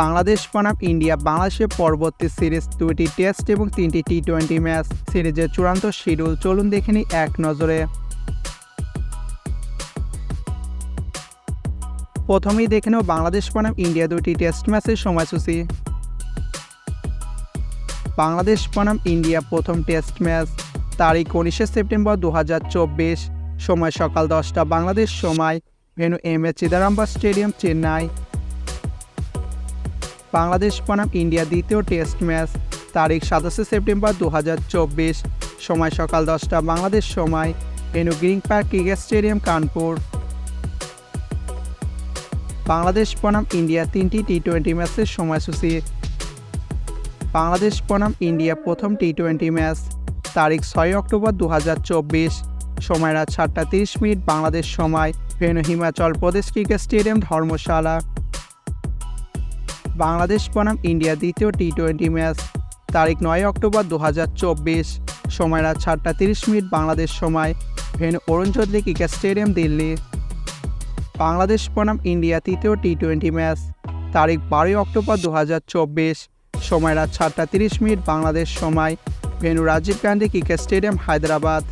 বাংলাদেশ বনাম ইন্ডিয়া বাংলাদেশের পরবর্তী সিরিজ দুইটি টেস্ট এবং তিনটি টি টোয়েন্টি ম্যাচ সিরিজের চূড়ান্ত শিডিউল চলুন দেখে নিই এক নজরে। প্রথমেই দেখে নেব বাংলাদেশ বনাম ইন্ডিয়া দুটি টেস্ট ম্যাচের সময়সূচি। বাংলাদেশ বনাম ইন্ডিয়া প্রথম টেস্ট ম্যাচ তারিখ উনিশে সেপ্টেম্বর দু হাজার চব্বিশ, সময় সকাল দশটা, বাংলাদেশ সময়, venue M A Chidambaram stadium, Chennai. Bangladesh বনাম ইন্ডিয়া দ্বিতীয় টেস্ট ম্যাচ। তারিখ সাতাশে সেপ্টেম্বর দু হাজার চব্বিশ। সময় সকাল দশটা, বাংলাদেশ সময়। Venue green park cricket stadium, Kanpur. Bangladesh বনাম ইন্ডিয়া তিনটি টি টোয়েন্টি ম্যাচের সময়সূচি। বাংলাদেশ বনাম ইন্ডিয়া প্রথম টি টোয়েন্টি ম্যাচ। তারিখ ছয় অক্টোবর দু হাজার চব্বিশ। সময় রাত সাতটা তিরিশ মিনিট, বাংলাদেশ সময়। Venue Himachal Pradesh cricket stadium, Dharamshala. Bangladesh বনাম ইন্ডিয়া দ্বিতীয় টি টোয়েন্টি ম্যাচ তারিখ নয় অক্টোবর দু হাজার চব্বিশ। সময় রাত সাতটা তিরিশ মিনিট বাংলাদেশ সময়। Venue Arun Chowdhury cricket stadium, Delhi. Bangladesh বনাম ইন্ডিয়া তৃতীয় টি টোয়েন্টি ম্যাচ তারিখ বারোই অক্টোবর দু হাজার চব্বিশ। সময় রাত সাতটা তিরিশ মিনিট বাংলাদেশ সময়। Venue Rajiv Gandhi cricket stadium, Hyderabad.